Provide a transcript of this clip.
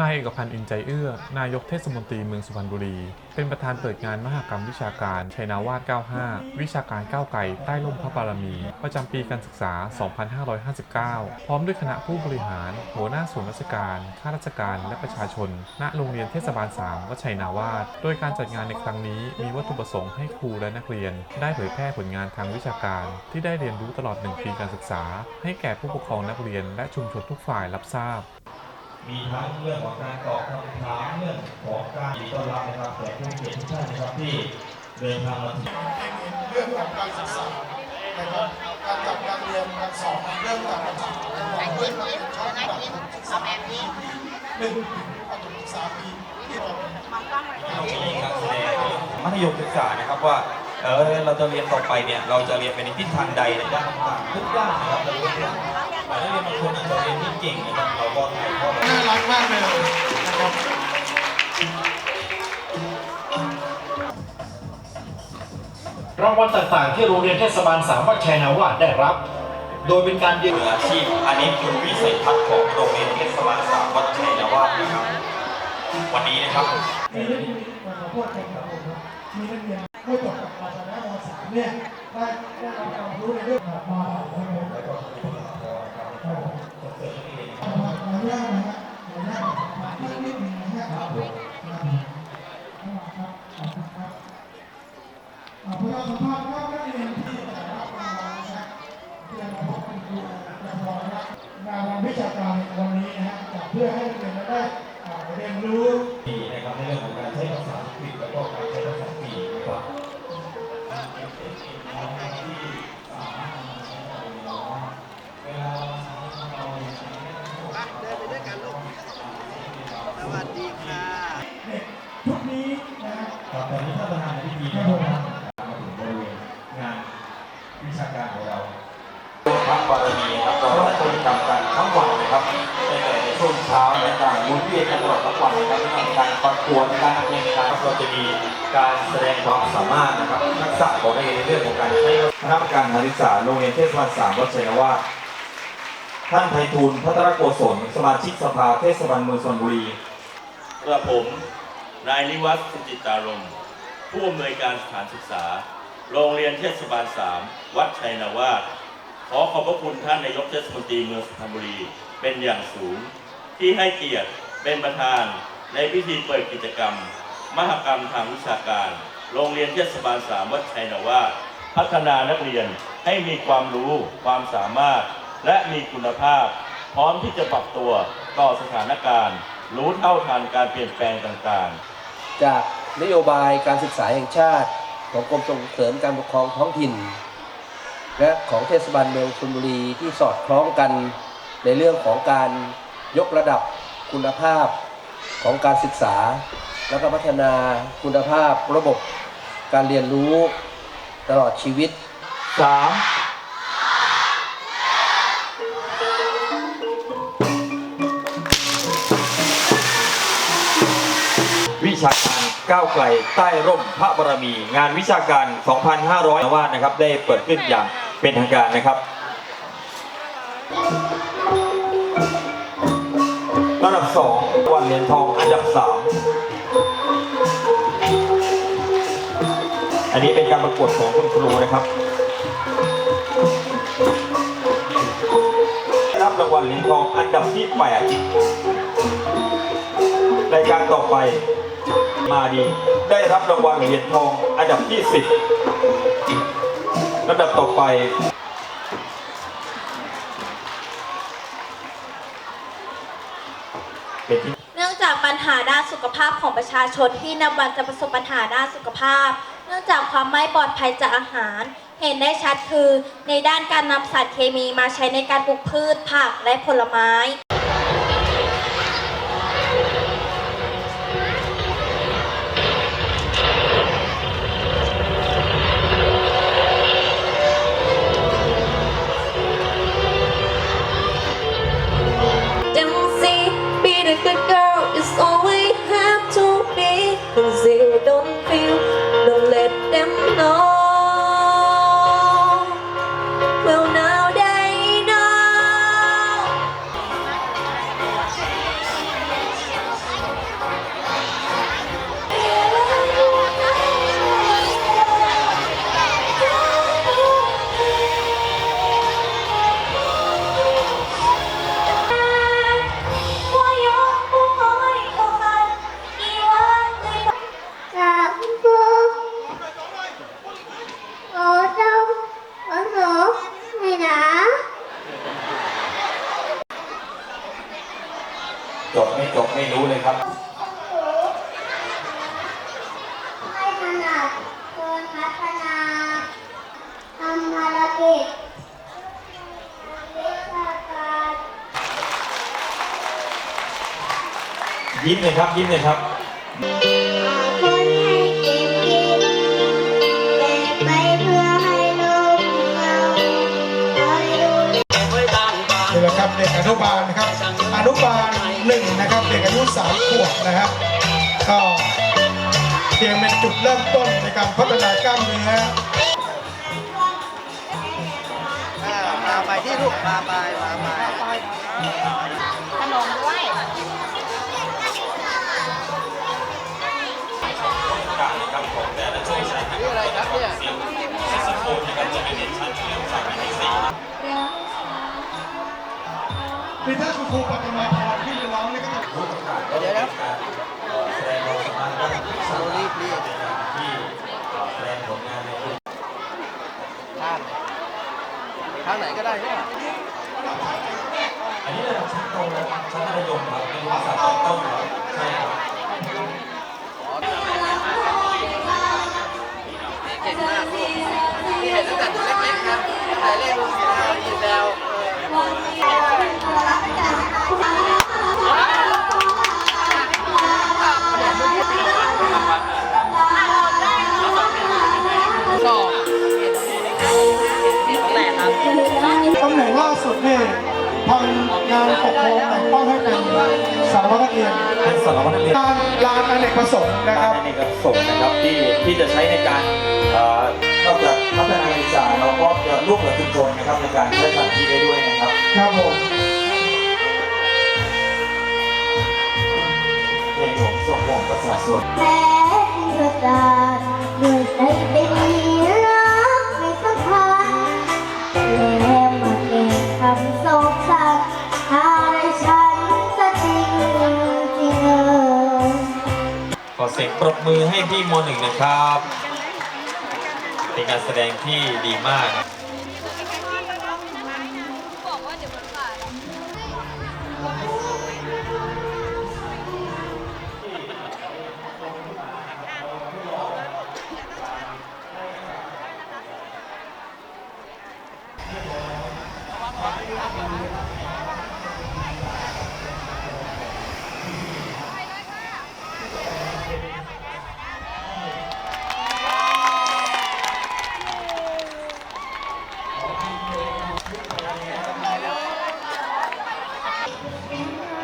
นายเอกพันธ์อินใจเอื้อ นายกเทศมนตรีเมืองสุพรรณบุรี เป็นประธานเปิดงานมหกรรมวิชาการชัยนาวาส95 วิชาการก้าวไกลใต้ร่มพระบารมี ประจำปีการศึกษา 2559 พร้อมด้วยคณะผู้บริหาร หัวหน้าส่วนราชการ ข้าราชการ และประชาชน ณ โรงเรียนเทศบาล 3 วัดชัยนาวาสโดยการจัดงานในครั้งนี้มีวัตถุประสงค์ให้ครูและนักเรียน ได้เผยแพร่ผลงานทางวิชาการ ที่ได้เรียนรู้ตลอด 1 ปีการศึกษา ให้แก่ผู้ปกครองนักเรียน และชุมชนทุกฝ่ายรับทราบ มีทั้งเรื่องของการตอบคำถามเรื่องของการต้อนรับนะครับแขกผู้เกียรติทุกท่านนะครับที่เดินทางมาถึงเรื่องของการศึกษานะครับการจัดการเรียนการสอนเรื่องการศึการาด้วยความเป็นช่องระดับศึกษาปีหนึ่งประถมศึกษาปีที่เรามีการแสดงมัธยมศึกษานะครับว่าเออเราจะเรียนต่อไปเนี่ยเราจะเรียนไปในทิศทางใดในด้านต่างๆทุกด้านนะครับเราเรีย นักเรียนบางคนอาจจะเรียนที่เก่งนะครับเราก็ถ่ายทอดน่ารักมากเลยนะครับรางวัลต่างๆ ที่โรงเรียนเทศบาลสามวัดชัยนาวาสได้รับ โดยเป็นการเรียนมืออาชีพ อันนี้คือวิสัยทัศน์ของโรงเรียนเทศบาลสามวัดชัยนาวาสนะครับ วันนี้นะครับมีเรื่องที่มาขอโทษกันครับผมครับมีนักเรียนผู้จบจากมาจากมสามเนี่ยได้ได้รับความรู้ในเรื่องของมาแล้วก็ขออนุญาตนะฮะขออนุญาตมาที่นิดนึงนะฮะครับผมครับขอบคุณครับ อ่าพ วิชาการของเราพระบารมีครับเราได้กิจกรรมกันทั้งวันนะครับตั้งแต่ในช่วงเช้าในการมุนเวียนกันตลอดทั้งวันนะครับการประกวดการแข่งขันเราจะมีการแสดงความสามารถนะครับทักษะของนักในเรื่องของการใช้คณะกรรมการการศึกษาโรงเรียนเทศบาลสามวัดชัยนาวาท่านไพฑูรย์พัทรโกศลสมาชิกสภาเทศบาลเมืองชลบุรีกระผมนายนิวัฒน์สุจิตารมณ์ผู้อำนวยการสถานศึกษา โรงเรียนเทศบาล 3 วัดชัยนาวาสขอขอบพระคุณท่านนายกเทศมนตรีเมืองสุพรรณบุรีเป็นอย่างสูง ที่ให้เกียรติเป็นประธานในพิธีเปิดกิจกรรม มหกรรมทางวิชาการ โรงเรียนเทศบาล 3 วัดชัยนาวาสพัฒนานักเรียนให้มีความรู้ความสามารถ และมีคุณภาพ พร้อมที่จะปรับตัวต่อสถานการณ์ รู้เท่าทันการเปลี่ยนแปลงต่างๆ จากนโยบายการศึกษาแห่งชาติ ของกรมส่งเสริมการปกครองท้องถิ่น และของเทศบาลเมืองชลบุรีที่สอดคล้องกันในเรื่องของการยกระดับคุณภาพของการศึกษา แล้วก็พัฒนาคุณภาพระบบการเรียนรู้ตลอดชีวิตสามวิชาการ ก้าวไกลใต้ร่มพระบารมี งานวิชาการ 2,500วาดนะครับ ได้เปิดขึ้นอย่างเป็นทางการนะครับระดับ 2 วันเหรียญทองอันดับ 3 อันนี้เป็นการประกวดของคุณครูนะครับรับรางวัลเหรียญทองอันดับที่ 8 รายการต่อไป มาดี ได้รับรางวัลเหรียญทองอันดับที่ 10ลำดับต่อไปเป็นที่เนื่องจากปัญหาด้านสุขภาพของประชาชนที่นับวันจะประสบปัญหาด้านสุขภาพ เนื่องจากความไม่ปลอดภัยจากอาหาร เห็นได้ชัดคือในด้านการนำสารเคมีมาใช้ในการปลูกพืชผักและผลไม้ จบไม่จบไม่รู้เลยครับให้ถนัดเกินพัฒนาทำภารกิจวิชาการยิ้มเลยครับ ยิ้มเลยครับหาคนให้เก็บกินแบกไปเพื่อให้โลกเราคอยดูนี่แหละครับเด็กอนุบาลนะครับ อนุบาล หนึ่งนะครับเด็กอายุสามขวบนะครับก็เพียงเป็นจุดเริ่มต้นในการพัฒนากล้ามเนื้อมาไปที่ลูกมาไปมาไปขนมด้วยนี่อะไรครับเนี่ยคือถ้าคุณครูปฏิมาพรขึ้น ล่าสุดนี่ทางงานปกครองแต่งตั้งให้เป็นสารวัตรนักเรียนเป็นสารวัตรนักเรียนลานลานอเนกประสงค์นะครับในกส่งนะครับที่ที่จะใช้ในการเอ่อนอกจากพัฒนาการศึกษาเราก็จะร่วมกับชุมชนนะครับในการใช้สถานที่ได้ด้วยนะครับครับผมเพลงของส่งของประชาชน สียงปรบมือให้พี่มหนึ่งนะครับ เป็นการแสดงที่ดีมาก Obrigada.